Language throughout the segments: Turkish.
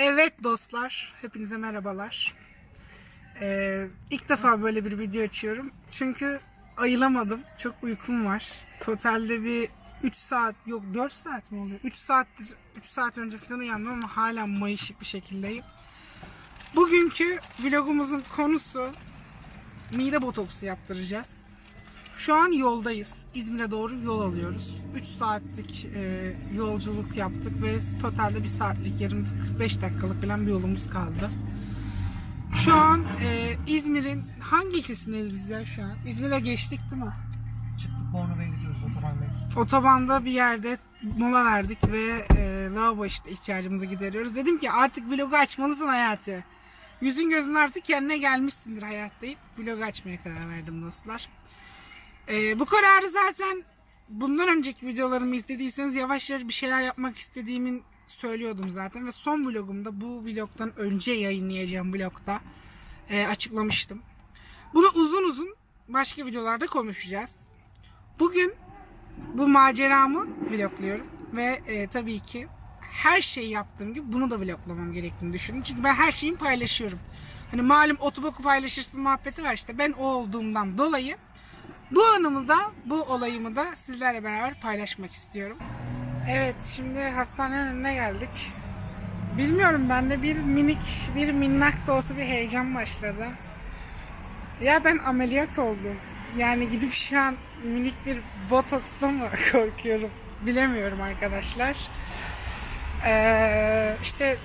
Evet dostlar, hepinize merhabalar. Ee, ilk defa böyle bir video açıyorum. Çünkü ayılamadım. Çok uykum var. Totalde bir 3 saat, yok 4 saat mi oluyor? 3 saattir, 3 saat önce falan uyandım ama hala mayışık bir şekildeyim. Bugünkü vlogumuzun konusu mide botoksu yaptıracağız. Şu an yoldayız. İzmir'e doğru yol alıyoruz. 3 saatlik e, yolculuk yaptık ve totalde 1 saatlik yarım 45 dakikalık falan bir yolumuz kaldı. Şu an e, İzmir'in hangi ilçesindeyiz biz ya şu an? İzmir'e geçtik değil mi? Çıktık Bornova'ya gidiyoruz otobandayız. Otobanda bir yerde mola verdik ve e, lavabo işte ihtiyacımızı gideriyoruz. Dedim ki artık vlogu açmalısın hayatı. Yüzün gözün artık kendine gelmişsindir hayat deyip vlogu açmaya karar verdim dostlar. E, bu kararı zaten bundan önceki videolarımı izlediyseniz yavaş yavaş bir şeyler yapmak istediğimin söylüyordum zaten. Ve son vlogumda bu vlogdan önce yayınlayacağım vlogda e, açıklamıştım. Bunu uzun uzun başka videolarda konuşacağız. Bugün bu maceramı vlogluyorum ve e, tabii ki her şeyi yaptığım gibi bunu da vloglamam gerektiğini düşündüm. Çünkü ben her şeyimi paylaşıyorum. Hani malum otoboku paylaşırsın muhabbeti var işte. Ben o olduğumdan dolayı bu anımı da bu olayımı da sizlerle beraber paylaşmak istiyorum. Evet şimdi hastanenin önüne geldik. Bilmiyorum bende bir minik bir minnak da olsa bir heyecan başladı. Ya ben ameliyat oldum. Yani gidip şu an minik bir botokstan mı korkuyorum bilemiyorum arkadaşlar. Ee, işte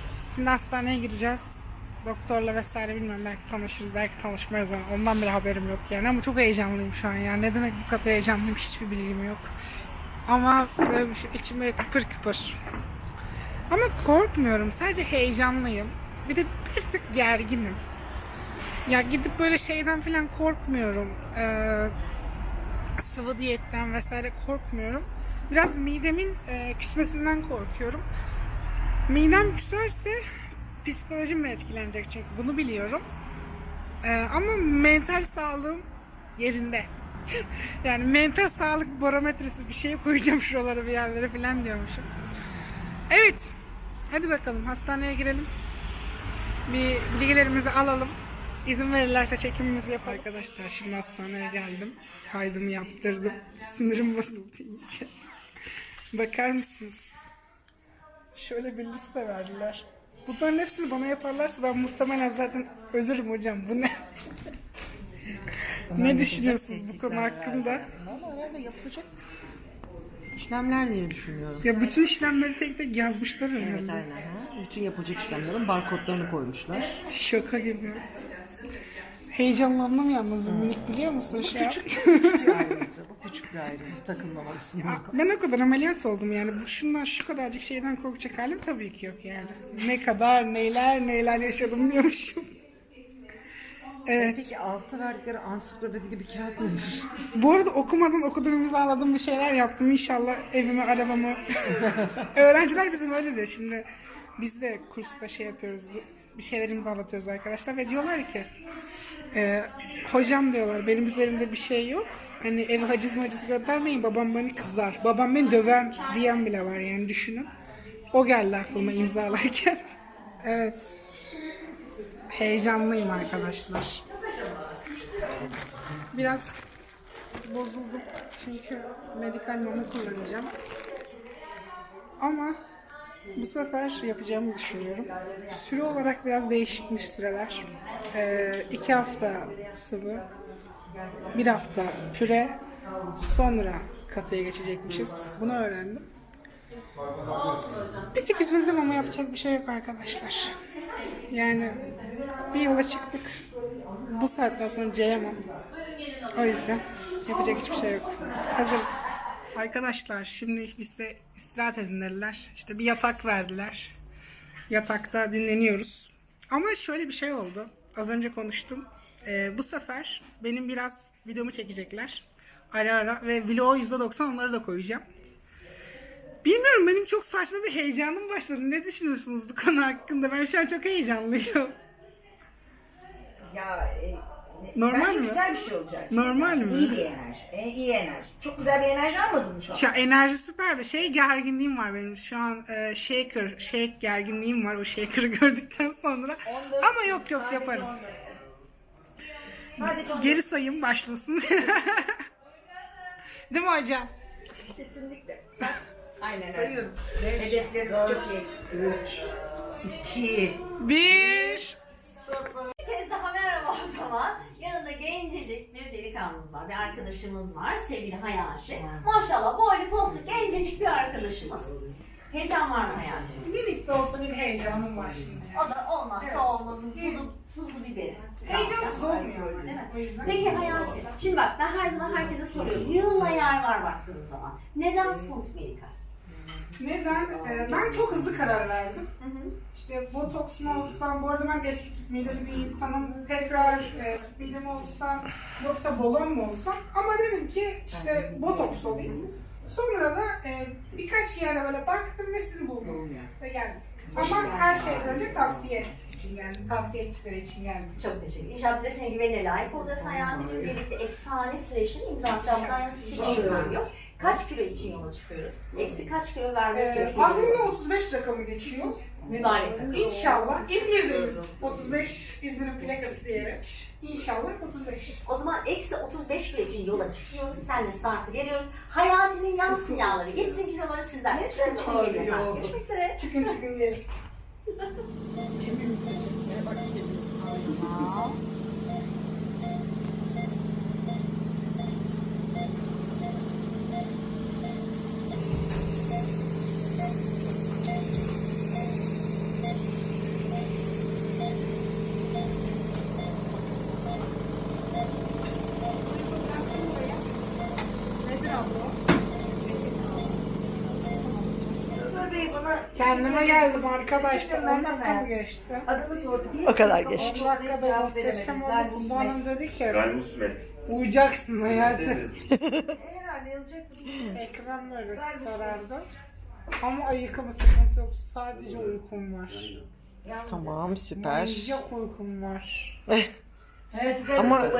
hastaneye gireceğiz. Doktorla vesaire bilmiyorum belki tanışırız belki tanışmayız ama ondan bile haberim yok yani ama çok heyecanlıyım şu an yani neden bu kadar heyecanlıyım hiçbir bilgim yok. Ama böyle bir şey, içime kıpır kıpır. Ama korkmuyorum sadece heyecanlıyım. Bir de bir tık gerginim. Ya gidip böyle şeyden falan korkmuyorum. Ee, sıvı diyetten vesaire korkmuyorum. Biraz midemin e, küsmesinden korkuyorum. Midem küserse psikolojim de etkilenecek çünkü bunu biliyorum. Ee, ama mental sağlığım yerinde. yani mental sağlık barometresi bir şey koyacağım şuralara bir yerlere falan diyormuşum. Evet. Hadi bakalım hastaneye girelim. Bir bilgilerimizi alalım. İzin verirlerse çekimimizi yapalım. Arkadaşlar şimdi hastaneye geldim. Kaydımı yaptırdım. Sinirim bozuldu iyice. Bakar mısınız? Şöyle bir liste verdiler. Bunların hepsini bana yaparlarsa ben muhtemelen zaten ölürüm hocam. Bu ne? ne düşünüyorsunuz bu konu hakkında? Valla herhalde yapılacak işlemler diye düşünüyorum. Ya bütün işlemleri tek tek yazmışlar Evet herhalde. aynen. Ha? Bütün yapılacak işlemlerin barkodlarını koymuşlar. Şaka gibi. Heyecanlandım yalnız bu minik biliyor musun? Şey yap- Küçük, küçük bir ayrıntı. Bu küçük bir ayrıntı. Takılmamalısın. Ben o kadar ameliyat oldum yani. Bu şundan şu kadarcık şeyden korkacak halim tabii ki yok yani. Ne kadar neler neler yaşadım diyormuşum. Evet. Peki altta verdikleri ansiklopedili bir kağıt nedir? Bu arada okumadan okudum imzaladım bir şeyler yaptım. İnşallah evimi arabamı. Öğrenciler bizim öyle diyor. Şimdi biz de kursta şey yapıyoruz. Bir şeyler imzalatıyoruz arkadaşlar ve diyorlar ki e, hocam diyorlar benim üzerimde bir şey yok. Hani eve haciz maciz göndermeyin babam beni kızar. Babam beni döver diyen bile var yani düşünün. O geldi aklıma imzalarken. Evet. Heyecanlıyım arkadaşlar. Biraz bozuldum çünkü medikal mama kullanacağım. Ama bu sefer yapacağımı düşünüyorum. Süre olarak biraz değişikmiş süreler. Ee, iki hafta sıvı, bir hafta püre, sonra katıya geçecekmişiz. Bunu öğrendim. Bir tık üzüldüm ama yapacak bir şey yok arkadaşlar. Yani bir yola çıktık. Bu saatten sonra cayamam. O yüzden yapacak hiçbir şey yok. Hazırız. Arkadaşlar şimdi bizde istirahat edin dediler. İşte bir yatak verdiler. Yatakta dinleniyoruz. Ama şöyle bir şey oldu. Az önce konuştum. Ee, bu sefer benim biraz videomu çekecekler. Ara ara ve vlog %90 onları da koyacağım. Bilmiyorum benim çok saçma bir heyecanım başladı. Ne düşünüyorsunuz bu konu hakkında? Ben şu an çok heyecanlıyım. Ya e, Normal Bence mi? güzel bir şey olacak. Normal mi? İyi bir enerji. E, iyi enerji. Çok güzel bir enerji almadın mı şu an? Ya enerji süper de şey gerginliğim var benim şu an e, shaker, shake gerginliğim var o shaker'ı gördükten sonra. 14 Ama yok yok sadece yaparım. 14. Sadece 14. Geri sayım başlasın. Değil mi hocam? Kesinlikle. Sen aynen öyle. Sayıyorum. Beş, Hedeflerimiz dört, çok iyi. üç, iki, Bir. sıfır. Bir kez daha merhaba o zaman. Yanında gencecik bir delikanlımız var, bir arkadaşımız var. Sevgili Hayati. Maşallah boylu poslu gencecik bir arkadaşımız. Heyecan var mı Hayati? Minik de olsa bir heyecanım var şimdi. O da olmazsa olmazın tuzlu, tuzlu biberi. Heyecansız olmuyor öyle. Değil mi? O yüzden. Peki Hayati, şimdi bak ben her zaman herkese soruyorum. Yığınla yer var baktığınız zaman. Neden Fons Medical? Neden? Ee, ben çok hızlı karar verdim. İşte botoks mu olsam, bu arada ben eski tüp mideli bir insanım. Tekrar e, tüp mide mi olsam, yoksa balon mu olsam. Ama dedim ki işte botoks olayım. Sonra da e, birkaç yere böyle baktım ve sizi buldum. Ve geldim. Ama her şeyden önce tavsiye için geldim. Tavsiye ettikleri için geldim. Çok teşekkür ederim. İnşallah bize senin güvenine layık olacağız Hayati'cim. Birlikte efsane süreçleri imza atacağımızdan hiç şüphem yok. Kaç kilo için yola çıkıyoruz? Eksi kaç kilo vermek Ee, gerekiyor? aklımda 35 rakamı geçiyor. Mübarek. İnşallah İzmir'deyiz. 35 İzmir'in plakası diyerek. İnşallah 35. O zaman eksi 35 kilo için yola çıkıyoruz. Senle startı veriyoruz. Hayatının yan sinyalları, geçsin kiloları sizlerle. Çıkın çıkın gelin efendim. Görüşmek üzere. Çıkın çıkın gelin. Doktor bana Kendime geldim arkadaşlar. Teşekkür 10 ederim, dakika mı geçti? Adını sordu. O kadar geçti. 10 dakikada muhteşem oldu. Funda Hanım dedi ki Galmusmet. uyuyacaksın hayatım. Herhalde yazacaktım. Ekran böyle sarardı. Ama ayıkımı sıkıntı yok. Sadece uykum var. Tamam süper. Manyak uykum var. Hayati sen Ama- bak.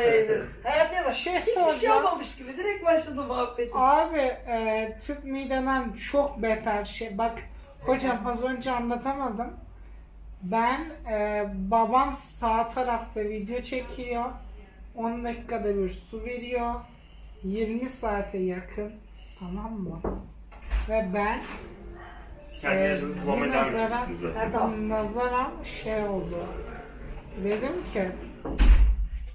Bir şey Hiçbir şey soracağım. olmamış gibi direkt başladı muhabbeti. Abi e, tüp mideden çok beter şey. Bak hocam az önce anlatamadım. Ben e, babam sağ tarafta video çekiyor. 10 dakikada bir su veriyor. 20 saate yakın. Tamam mı? Ve ben e, kendinizi bu bulmaya devam nazara, edeceksiniz zaten. bu nazara şey oldu. Dedim ki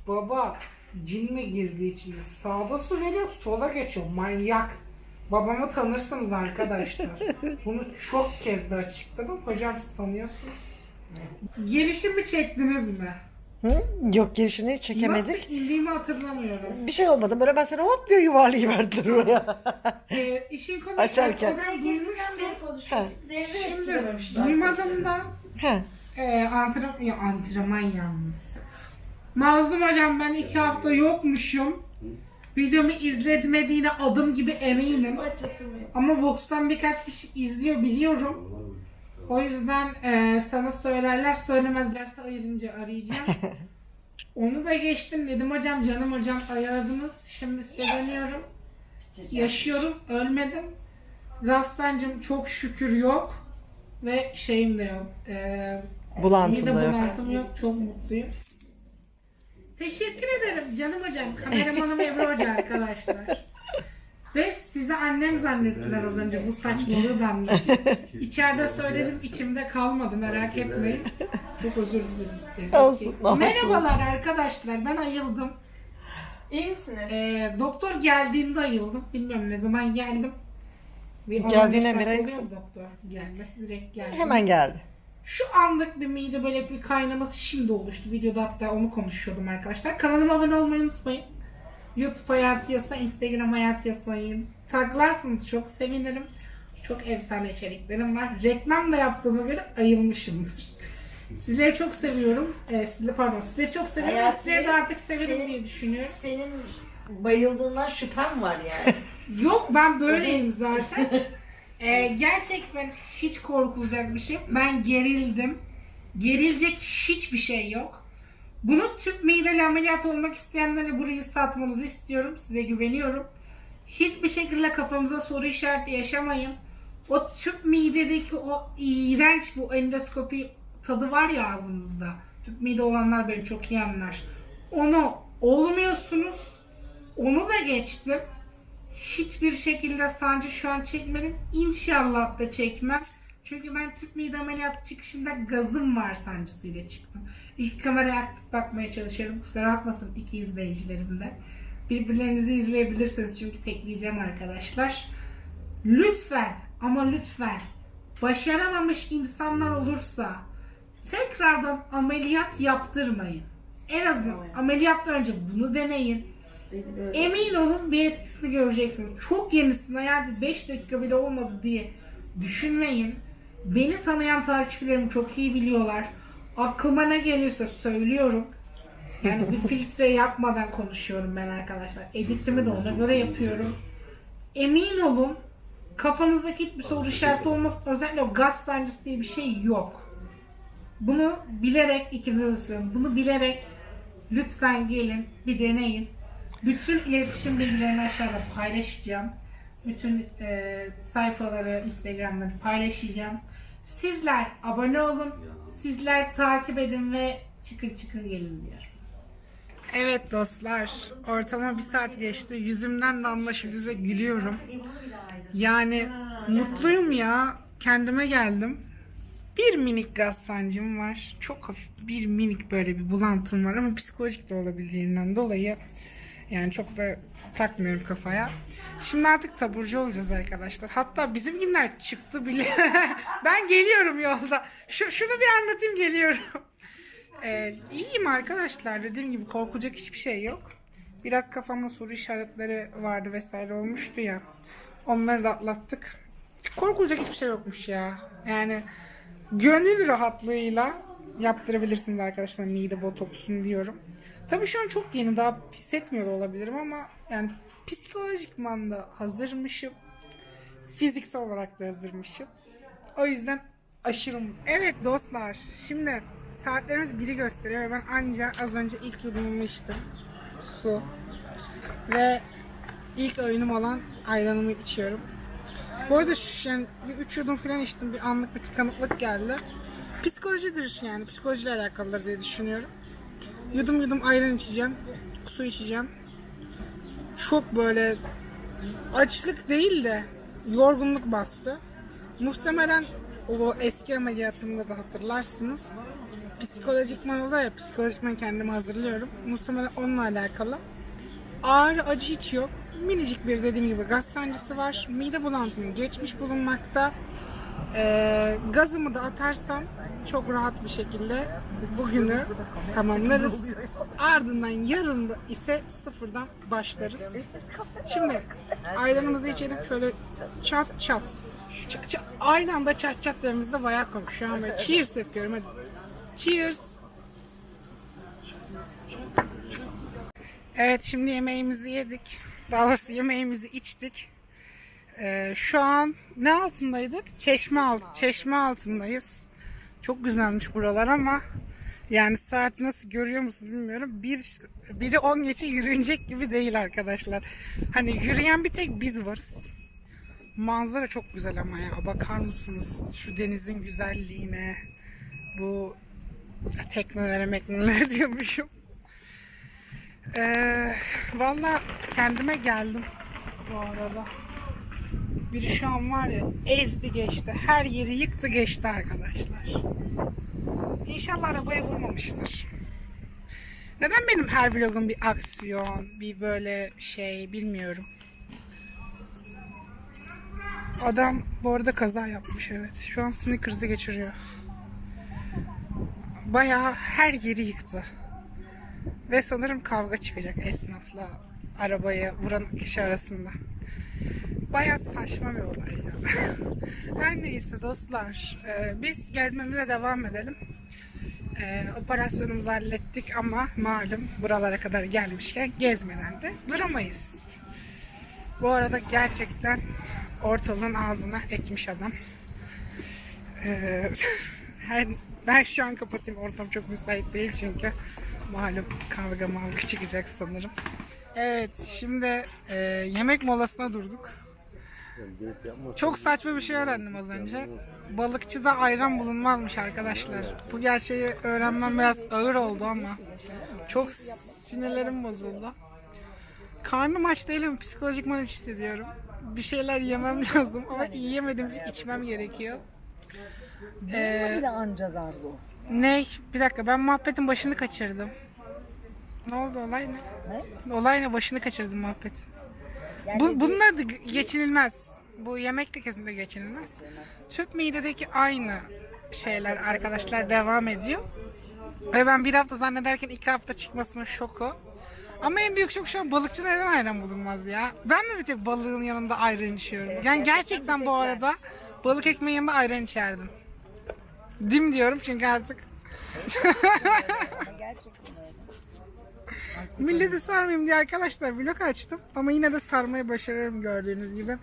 baba cin mi girdi içine? Sağda su veriyor, sola geçiyor. Manyak. Babamı tanırsınız arkadaşlar. Bunu çok kez de açıkladım. Hocam siz tanıyorsunuz. Gelişimi çektiniz mi? Hı? Yok girişini hiç çekemedik. Nasıl indiğimi hatırlamıyorum. Bir şey olmadı. Böyle ben sana hop diyor yuvarlayıverdiler oraya. Ee, işin konusu Açarken. eskiden duymuştum. Ha. Şimdi duymadım da He. Ee, antrenman, ya antrenman yalnız. Mazlum hocam ben iki hafta yokmuşum. Videomu izletmediğine adım gibi eminim. Ama bokstan birkaç kişi izliyor biliyorum. O yüzden e, sana söylerler söylemezlerse ayırınca arayacağım. Onu da geçtim dedim hocam canım hocam ayırdınız. Şimdi size dönüyorum. Yaşıyorum ölmedim. Gaz sancım çok şükür yok. Ve şeyim de yok. E, Bulantım Mide da yok. bulantım yok. Çok mutluyum. Teşekkür ederim canım hocam. Kameramanım Ebru Hoca arkadaşlar. Ve size annem zannettiler az önce bu saçmalığı ben de. İçeride söyledim içimde kalmadı merak etmeyin. Çok özür dileriz. Olsun, olsun. Merhabalar arkadaşlar ben ayıldım. İyi misiniz? Ee, doktor geldiğinde ayıldım. Bilmiyorum ne zaman geldim. Bir 10-15 Geldiğine dakika bir ay oluyor kısa. Doktor gelmesi direkt geldi. Hemen geldi. Şu anlık bir mide böyle bir kaynaması şimdi oluştu. Videoda hatta onu konuşuyordum arkadaşlar. Kanalıma abone olmayı unutmayın. YouTube Hayat Yasa, Instagram Hayat Yasa'yı taglarsanız çok sevinirim. Çok efsane içeriklerim var. Reklam da yaptığıma göre ayılmışımdır. Sizleri çok seviyorum. Ee, sizleri pardon, sizleri çok seviyorum. Hayati, Sizleri de artık severim senin- diye düşünüyorum. Senin bayıldığından şüphem var yani. Yok ben böyleyim zaten. Ee, gerçekten hiç korkulacak bir şey. Ben gerildim. Gerilecek hiçbir şey yok. Bunu tüp mideli ameliyat olmak isteyenlere burayı satmanızı istiyorum. Size güveniyorum. Hiçbir şekilde kafamıza soru işareti yaşamayın. O tüp midedeki o iğrenç bu endoskopi tadı var ya ağzınızda. Tüp mide olanlar beni çok iyi anlar. Onu olmuyorsunuz. Onu da geçtim. Hiçbir şekilde sancı şu an çekmedim. İnşallah da çekmem. Çünkü ben tüp mide ameliyatı çıkışında gazım var sancısıyla çıktım. İlk kameraya aktif bakmaya çalışıyorum. Kusura bakmasın iki izleyicilerim de. Birbirlerinizi izleyebilirsiniz çünkü tekleyeceğim arkadaşlar. Lütfen ama lütfen başaramamış insanlar olursa tekrardan ameliyat yaptırmayın. En azından ameliyattan önce bunu deneyin. Emin olun bir etkisini göreceksiniz. Çok yenisin hayatı 5 dakika bile olmadı diye düşünmeyin. Beni tanıyan takipçilerim çok iyi biliyorlar. Aklıma ne gelirse söylüyorum. Yani bir filtre yapmadan konuşuyorum ben arkadaşlar. Editimi de ona göre yapıyorum. Emin olun kafanızdaki hiçbir soru işareti olmasın. Özellikle o gaz sancısı diye bir şey yok. Bunu bilerek ikimize de söylüyorum. Bunu bilerek lütfen gelin bir deneyin. Bütün iletişim bilgilerini aşağıda paylaşacağım. Bütün e, sayfaları, Instagram'ları paylaşacağım. Sizler abone olun. Sizler takip edin ve çıkın çıkın gelin diyorum. Evet dostlar, ortama bir saat geçti. Yüzümden damla yüze gülüyorum. Yani mutluyum ya. Kendime geldim. Bir minik gaz sancım var. Çok hafif bir minik böyle bir bulantım var ama psikolojik de olabildiğinden dolayı yani çok da takmıyorum kafaya. Şimdi artık taburcu olacağız arkadaşlar. Hatta bizimkiler çıktı bile. ben geliyorum yolda. Şu, şunu bir anlatayım geliyorum. Ee, iyiyim arkadaşlar. Dediğim gibi korkulacak hiçbir şey yok. Biraz kafamda soru işaretleri vardı vesaire olmuştu ya. Onları da atlattık. Korkulacak hiçbir şey yokmuş ya. Yani gönül rahatlığıyla yaptırabilirsiniz arkadaşlar mide botoksunu diyorum. Tabii şu an çok yeni daha hissetmiyor olabilirim ama yani psikolojikman da hazırmışım. Fiziksel olarak da hazırmışım. O yüzden aşırı Evet dostlar şimdi saatlerimiz biri gösteriyor ve ben anca az önce ilk yudumumu içtim. Su. Ve ilk öğünüm olan ayranımı içiyorum. Bu arada şu, yani bir üç yudum falan içtim. Bir anlık bir tıkanıklık geldi. Psikolojidir yani. Psikolojiyle alakalıdır diye düşünüyorum. Yudum yudum ayran içeceğim. Su içeceğim. Çok böyle açlık değil de yorgunluk bastı. Muhtemelen o eski ameliyatımda da hatırlarsınız. Psikolojikman oluyor ya, psikolojikman kendimi hazırlıyorum. Muhtemelen onunla alakalı. Ağrı acı hiç yok. Minicik bir dediğim gibi gaz sancısı var. Mide bulantım geçmiş bulunmakta. Ee, gazımı da atarsam çok rahat bir şekilde bugünü tamamlarız. Ardından yarın ise sıfırdan başlarız. Şimdi ayranımızı içelim şöyle çat çat. Çat çat. Aynı anda çat çat dememizde bayağı komik. Şu an böyle cheers yapıyorum hadi. Cheers. Evet şimdi yemeğimizi yedik. Daha doğrusu yemeğimizi içtik. Ee, şu an ne altındaydık? Çeşme alt, çeşme altındayız. Çok güzelmiş buralar ama yani saati nasıl görüyor musunuz bilmiyorum. Bir, biri 10 geçe yürünecek gibi değil arkadaşlar. Hani yürüyen bir tek biz varız. Manzara çok güzel ama ya. Bakar mısınız şu denizin güzelliğine. Bu teknelere meknelere diyormuşum. Ee, Valla kendime geldim bu arada. Biri şu an var ya ezdi geçti. Her yeri yıktı geçti arkadaşlar. İnşallah arabaya vurmamıştır. Neden benim her vlogum bir aksiyon, bir böyle şey bilmiyorum. Adam bu arada kaza yapmış evet. Şu an sneakers'ı geçiriyor. Bayağı her yeri yıktı. Ve sanırım kavga çıkacak esnafla arabaya vuran kişi arasında. Bayağı saçma bir olay ya. Her neyse dostlar. e, biz gezmemize devam edelim. E, operasyonumuzu hallettik ama malum buralara kadar gelmişken gezmeden de duramayız. Bu arada gerçekten ortalığın ağzına etmiş adam. E, her, ben şu an kapatayım ortam çok müsait değil çünkü. Malum kavga mavga çıkacak sanırım. Evet şimdi e, yemek molasına durduk. Çok saçma bir şey öğrendim az önce. Balıkçıda ayran bulunmazmış arkadaşlar. Bu gerçeği öğrenmem biraz ağır oldu ama çok sinirlerim bozuldu. Karnım aç değilim, psikolojik hiç hissediyorum. Bir şeyler yemem lazım ama yiyemediğim için içmem gerekiyor. Ee, Bir de anca zar zor. ne? Bir dakika ben muhabbetin başını kaçırdım. Ne oldu olay ne? Ne? Olay ne? Başını kaçırdım muhabbet. Yani Bu, bununla da geçinilmez. Bu yemek de kesinlikle geçinilmez. Tüp midedeki aynı şeyler arkadaşlar devam ediyor. Ve ben bir hafta zannederken iki hafta çıkmasının şoku. Ama en büyük şok şu an balıkçı neden ayran bulunmaz ya? Ben mi bir tek balığın yanında ayran içiyorum? Yani gerçekten bu arada balık ekmeğin yanında ayran içerdim. Dim diyorum çünkü artık gerçekten. Milleti sarmayayım diye arkadaşlar vlog açtım ama yine de sarmayı başarıyorum gördüğünüz gibi.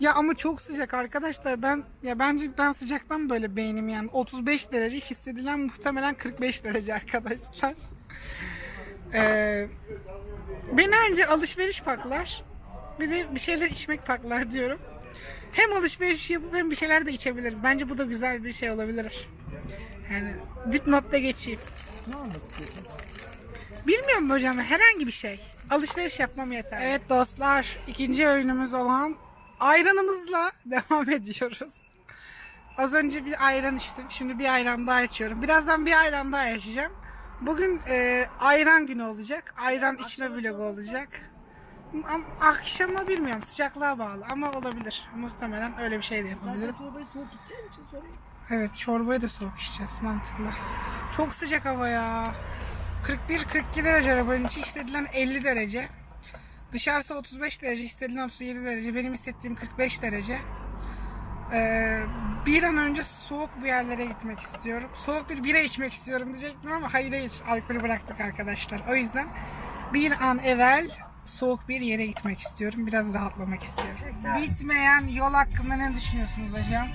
Ya ama çok sıcak arkadaşlar ben ya bence ben sıcaktan böyle beynim yani 35 derece hissedilen muhtemelen 45 derece arkadaşlar. Ee, beni önce alışveriş paklar bir de bir şeyler içmek paklar diyorum. Hem alışveriş yapıp hem bir şeyler de içebiliriz. Bence bu da güzel bir şey olabilir. Yani dipnotta geçeyim. Ne olmak? Bilmiyorum hocam herhangi bir şey. Alışveriş yapmam yeter. Evet dostlar ikinci öğünümüz olan ayranımızla devam ediyoruz. Az önce bir ayran içtim. Şimdi bir ayran daha içiyorum. Birazdan bir ayran daha yaşayacağım. Bugün e, ayran günü olacak. Ayran içme vlogu olacak. Am- Akşama bilmiyorum sıcaklığa bağlı ama olabilir. Muhtemelen öyle bir şey de yapabilirim. Çorbayı soğuk içeceğin için sorayım. Evet çorbayı da soğuk içeceğiz mantıklı. Çok sıcak hava ya. 41-42 derece arabanın içi hissedilen 50 derece. Dışarısı 35 derece hissedilen 37 derece. Benim hissettiğim 45 derece. Ee, bir an önce soğuk bir yerlere gitmek istiyorum. Soğuk bir bira içmek istiyorum diyecektim ama hayır hayır alkolü bıraktık arkadaşlar. O yüzden bir an evvel soğuk bir yere gitmek istiyorum. Biraz rahatlamak istiyorum. Bitmeyen yol hakkında ne düşünüyorsunuz hocam?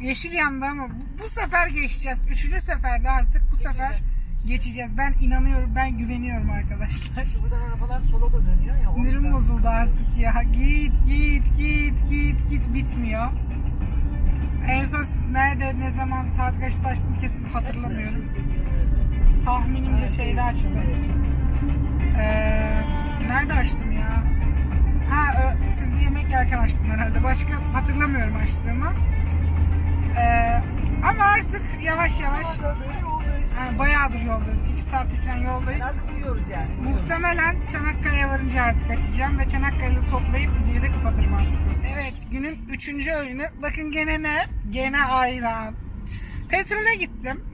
Yeşil yandı ama bu, bu sefer geçeceğiz. Üçüncü seferde artık bu sefer geçeceğiz. Ben inanıyorum, ben güveniyorum arkadaşlar. Buradan arabalar sola da dönüyor ya. Sinirim bozuldu artık ya. Git, git, git, git, git bitmiyor. En son nerede, ne zaman, saat kaçta açtım kesin hatırlamıyorum. Tahminimce şeyde açtım. Ee, nerede açtım ya? Ha, siz yemek yerken açtım herhalde. Başka hatırlamıyorum açtığımı. Ee, ama artık yavaş yavaş yani bayağıdır yoldayız. İki saatlik falan yoldayız. Duyuyoruz yani. Muhtemelen Çanakkale'ye varınca artık açacağım ve Çanakkale'yi toplayıp videoyu da kapatırım artık. Evet günün üçüncü öğünü. Bakın gene ne? Gene ayran. Petrole gittim.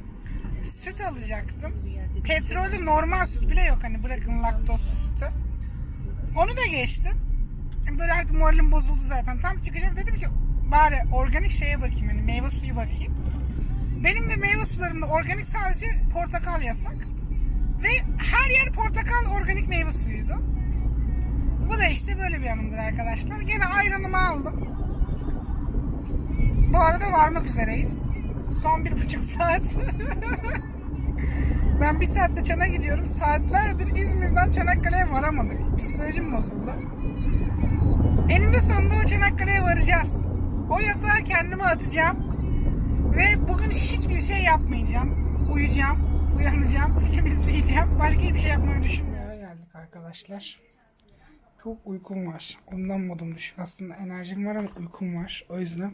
Süt alacaktım. Petrolde normal süt bile yok hani bırakın laktozsuz sütü. Onu da geçtim. Böyle artık moralim bozuldu zaten. Tam çıkacağım dedim ki bari organik şeye bakayım hani meyve suyu bakayım. Benim de meyve sularımda organik sadece portakal yasak. Ve her yer portakal organik meyve suyuydu. Bu da işte böyle bir anımdır arkadaşlar. Gene ayranımı aldım. Bu arada varmak üzereyiz. Son bir buçuk saat. ben bir saatte Çan'a gidiyorum. Saatlerdir İzmir'den Çanakkale'ye varamadık. Psikolojim bozuldu. Eninde sonunda o Çanakkale'ye varacağız. O yatağa kendimi atacağım. Ve bugün hiçbir şey yapmayacağım. Uyuyacağım, uyanacağım, film izleyeceğim. Başka hiçbir şey yapmayı düşünmüyorum. Geldik arkadaşlar. Çok uykum var. Ondan modum düşük. Aslında enerjim var ama uykum var. O yüzden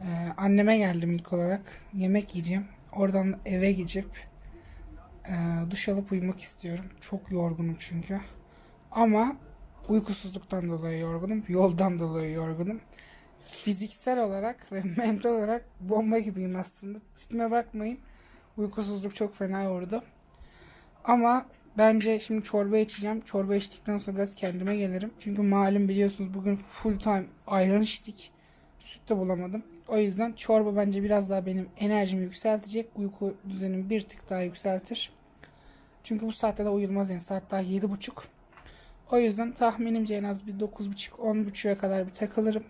e, anneme geldim ilk olarak. Yemek yiyeceğim. Oradan eve gidip e, duş alıp uyumak istiyorum. Çok yorgunum çünkü. Ama uykusuzluktan dolayı yorgunum. Yoldan dolayı yorgunum fiziksel olarak ve mental olarak bomba gibiyim aslında. Tipime bakmayın. Uykusuzluk çok fena yordu. Ama bence şimdi çorba içeceğim. Çorba içtikten sonra biraz kendime gelirim. Çünkü malum biliyorsunuz bugün full time ayran içtik. Süt de bulamadım. O yüzden çorba bence biraz daha benim enerjimi yükseltecek. Uyku düzenimi bir tık daha yükseltir. Çünkü bu saatte de uyulmaz yani. Saat daha yedi buçuk. O yüzden tahminimce en az bir 9.30-10.30'a kadar bir takılırım.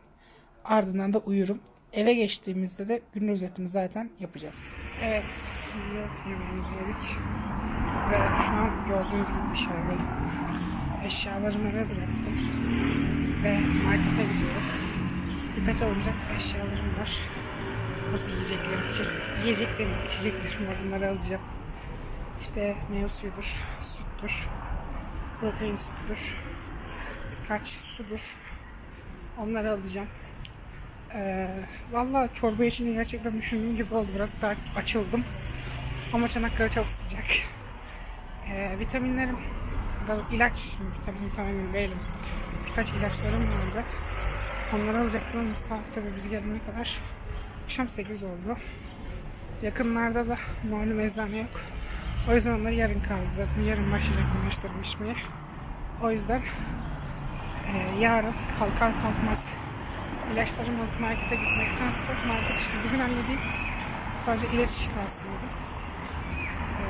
Ardından da uyurum. eve geçtiğimizde de günün özetini zaten yapacağız. Evet, şimdi yemeğimizi yedik. Ve şu an gördüğünüz gibi dışarıdayım. Eşyalarımı eve bıraktım. Ve markete gidiyorum. Birkaç alınacak eşyalarım var. Nasıl yiyeceklerim, içecek- yiyeceklerim, içeceklerim var. Bunları alacağım. İşte meyve suyudur, süttür, protein sütüdür, birkaç sudur. Onları alacağım. Ee, Valla çorba için gerçekten düşündüğüm gibi oldu. Biraz belki açıldım. Ama Çanakkale çok sıcak. Ee, vitaminlerim, ilaç mı, vitamin tam emin değilim. Birkaç ilaçlarım vardı. Onları alacaktım ama saat tabii biz gelene kadar akşam 8 oldu. Yakınlarda da malum eczane yok. O yüzden onları yarın kaldı zaten. Yarın başlayacak ilaçlarımı içmeye. O yüzden e, yarın kalkar kalkmaz ilaçlarımı alıp markete gitmektense market işini bugün halledeyim. Sadece ilaç işi kalsın dedim. E,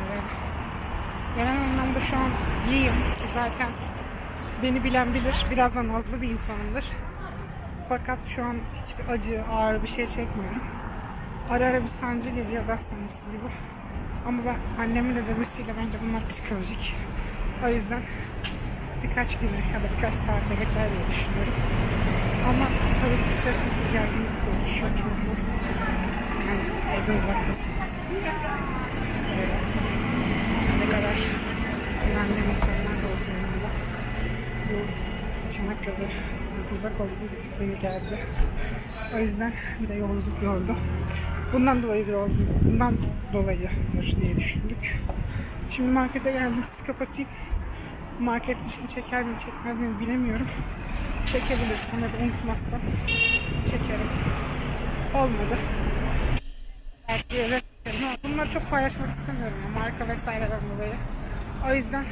genel anlamda şu an iyiyim. Zaten beni bilen bilir. Biraz da nazlı bir insanımdır. Fakat şu an hiçbir acı, ağrı bir şey çekmiyorum. Ara ara bir sancı geliyor, gaz sancısı gibi. Ama ben annemin de demesiyle bence bunlar psikolojik. O yüzden birkaç güne ya da birkaç saate geçer diye düşünüyorum. Ama tabii ki isterseniz bir gerginlik de oluşuyor çünkü yani evden uzaktasınız. Ee, ne kadar önemli insanlar da olsa yanımda. Bu Çanakkale uzak olduğu bir tık beni geldi. O yüzden bir de yolculuk yordu. Bundan dolayıdır oldu. Bundan dolayıdır diye düşündük. Şimdi markete geldim. Sizi kapatayım. Marketin içinde çeker miyim çekmez miyim bilemiyorum. Çekebilirsem ya da unutmazsam çekerim. Olmadı. Belki eve çekerim ama bunları çok paylaşmak istemiyorum. ya, marka vesaireden dolayı. O yüzden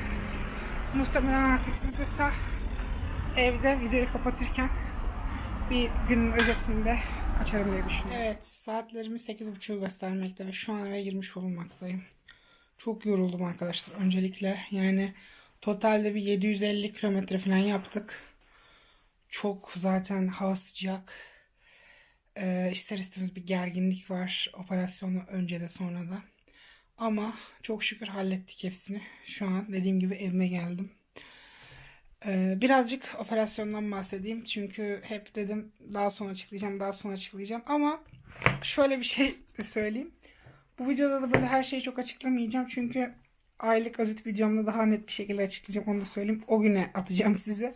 muhtemelen artık size ta evde videoyu kapatırken bir günün özetinde açarım diye düşünüyorum. Evet saatlerimi 8.30'u göstermekte ve şu an eve girmiş bulunmaktayım. Çok yoruldum arkadaşlar öncelikle. Yani totalde bir 750 kilometre falan yaptık. Çok zaten hava sıcak. Ee, ister istemez bir gerginlik var operasyonu önce de sonra da. Ama çok şükür hallettik hepsini. Şu an dediğim gibi evime geldim. Ee, birazcık operasyondan bahsedeyim. Çünkü hep dedim daha sonra açıklayacağım, daha sonra açıklayacağım. Ama şöyle bir şey söyleyeyim. Bu videoda da böyle her şeyi çok açıklamayacağım. Çünkü aylık özet videomda daha net bir şekilde açıklayacağım. Onu da söyleyeyim. O güne atacağım size.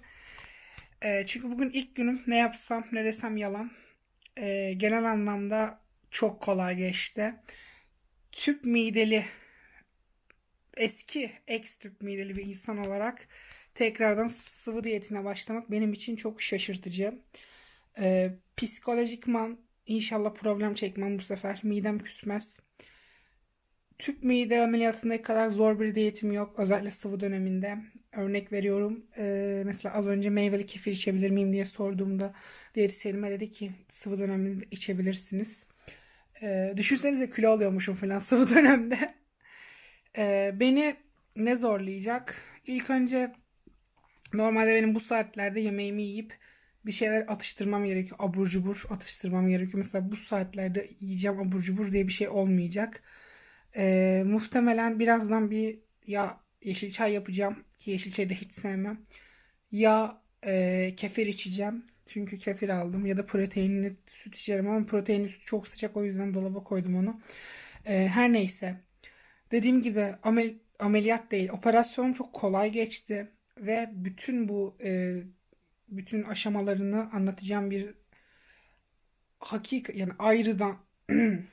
Ee, çünkü bugün ilk günüm. Ne yapsam ne desem yalan. Ee, genel anlamda çok kolay geçti. Tüp mideli eski ex tüp mideli bir insan olarak tekrardan sıvı diyetine başlamak benim için çok şaşırtıcı. Ee, psikolojikman inşallah problem çekmem bu sefer. Midem küsmez. Tüp mide ameliyatında kadar zor bir diyetim yok. Özellikle sıvı döneminde. Örnek veriyorum. Ee, mesela az önce meyveli kefir içebilir miyim diye sorduğumda diyetisyenime dedi ki sıvı döneminde içebilirsiniz. Ee, düşünsenize kilo alıyormuşum falan sıvı dönemde. Ee, beni ne zorlayacak? İlk önce normalde benim bu saatlerde yemeğimi yiyip bir şeyler atıştırmam gerekiyor. Abur cubur atıştırmam gerekiyor. Mesela bu saatlerde yiyeceğim abur cubur diye bir şey olmayacak. Ee, muhtemelen birazdan bir ya yeşil çay yapacağım yeşil çayı da hiç sevmem. Ya e, kefir içeceğim. Çünkü kefir aldım ya da proteinli süt içerim ama proteinli süt çok sıcak o yüzden dolaba koydum onu. Ee, her neyse. Dediğim gibi amel, ameliyat değil. Operasyon çok kolay geçti ve bütün bu e, bütün aşamalarını anlatacağım bir hakik yani ayrıdan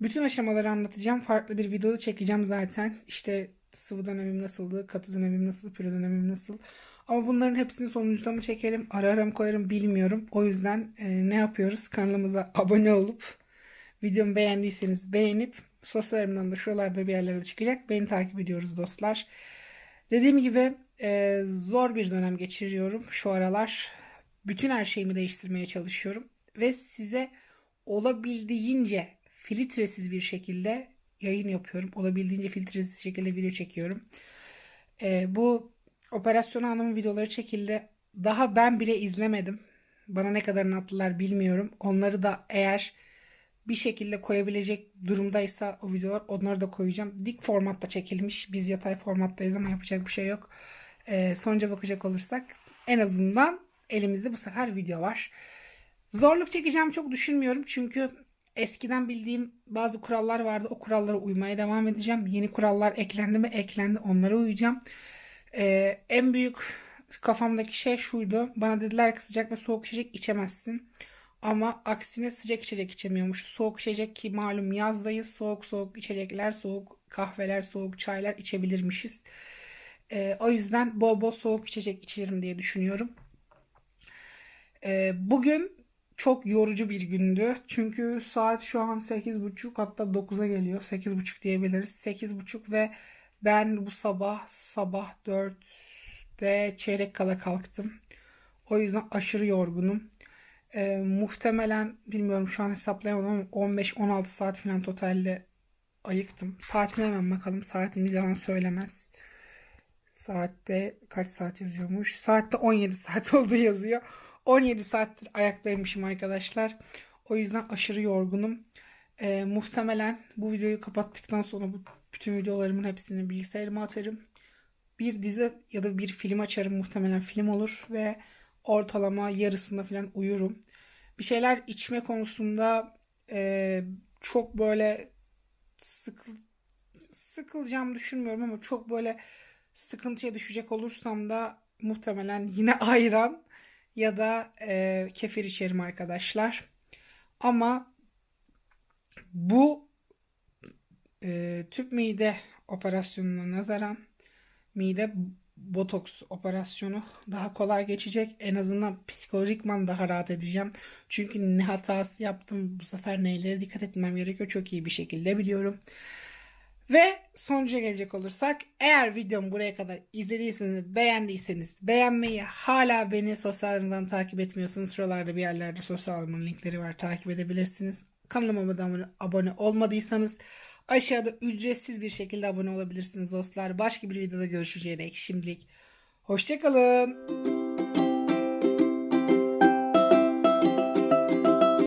bütün aşamaları anlatacağım. Farklı bir videoda çekeceğim zaten. İşte sıvı dönemim nasıldı, katı dönemim nasıl, püre dönemim nasıl. Ama bunların hepsini sonuçta mı çekerim, ara ara mı koyarım bilmiyorum. O yüzden e, ne yapıyoruz? Kanalımıza abone olup videomu beğendiyseniz beğenip sosyal da şuralarda bir yerlerde çıkacak. Beni takip ediyoruz dostlar. Dediğim gibi e, zor bir dönem geçiriyorum şu aralar. Bütün her şeyimi değiştirmeye çalışıyorum. Ve size olabildiğince filtresiz bir şekilde yayın yapıyorum. Olabildiğince filtresiz şekilde video çekiyorum. E, bu operasyon anımı videoları çekildi. Daha ben bile izlemedim. Bana ne kadarını attılar bilmiyorum. Onları da eğer bir şekilde koyabilecek durumdaysa o videolar onları da koyacağım. Dik formatta çekilmiş. Biz yatay formattayız ama yapacak bir şey yok. Ee, sonuca bakacak olursak en azından elimizde bu sefer video var. Zorluk çekeceğim çok düşünmüyorum. Çünkü eskiden bildiğim bazı kurallar vardı. O kurallara uymaya devam edeceğim. Yeni kurallar eklendi mi? Eklendi. Onlara uyacağım. Ee, en büyük kafamdaki şey şuydu. Bana dediler ki sıcak ve soğuk içecek içemezsin. Ama aksine sıcak içecek içemiyormuş. Soğuk içecek ki malum yazdayız. Soğuk soğuk içecekler, soğuk kahveler, soğuk çaylar içebilirmişiz. Ee, o yüzden bol bol soğuk içecek içerim diye düşünüyorum. Ee, bugün çok yorucu bir gündü. Çünkü saat şu an 8.30 hatta 9'a geliyor. 8.30 diyebiliriz. 8.30 ve ben bu sabah sabah 4'te çeyrek kala kalktım. O yüzden aşırı yorgunum. Ee, muhtemelen bilmiyorum şu an hesaplayamadım ama 15-16 saat falan totalde ayıktım. Saatine hemen bakalım. Saatimiz yalan söylemez. Saatte kaç saat yazıyormuş? Saatte 17 saat olduğu yazıyor. 17 saattir ayaktaymışım arkadaşlar. O yüzden aşırı yorgunum. Ee, muhtemelen bu videoyu kapattıktan sonra bu bütün videolarımın hepsini bilgisayarıma atarım. Bir dizi ya da bir film açarım. Muhtemelen film olur ve ortalama yarısında falan uyurum. Bir şeyler içme konusunda e, çok böyle sıkıl, sıkılacağımı düşünmüyorum ama çok böyle sıkıntıya düşecek olursam da muhtemelen yine ayran ya da e, kefir içerim arkadaşlar. Ama bu e, tüp mide operasyonuna nazaran mide botoks operasyonu daha kolay geçecek. En azından psikolojikman daha rahat edeceğim. Çünkü ne hatası yaptım bu sefer neylere dikkat etmem gerekiyor çok iyi bir şekilde biliyorum. Ve sonuca gelecek olursak eğer videomu buraya kadar izlediyseniz beğendiyseniz beğenmeyi hala beni sosyal takip etmiyorsanız şuralarda bir yerlerde sosyal medya linkleri var takip edebilirsiniz. Kanalıma abone, abone olmadıysanız aşağıda ücretsiz bir şekilde abone olabilirsiniz dostlar. Başka bir videoda görüşeceğe dek şimdilik hoşçakalın.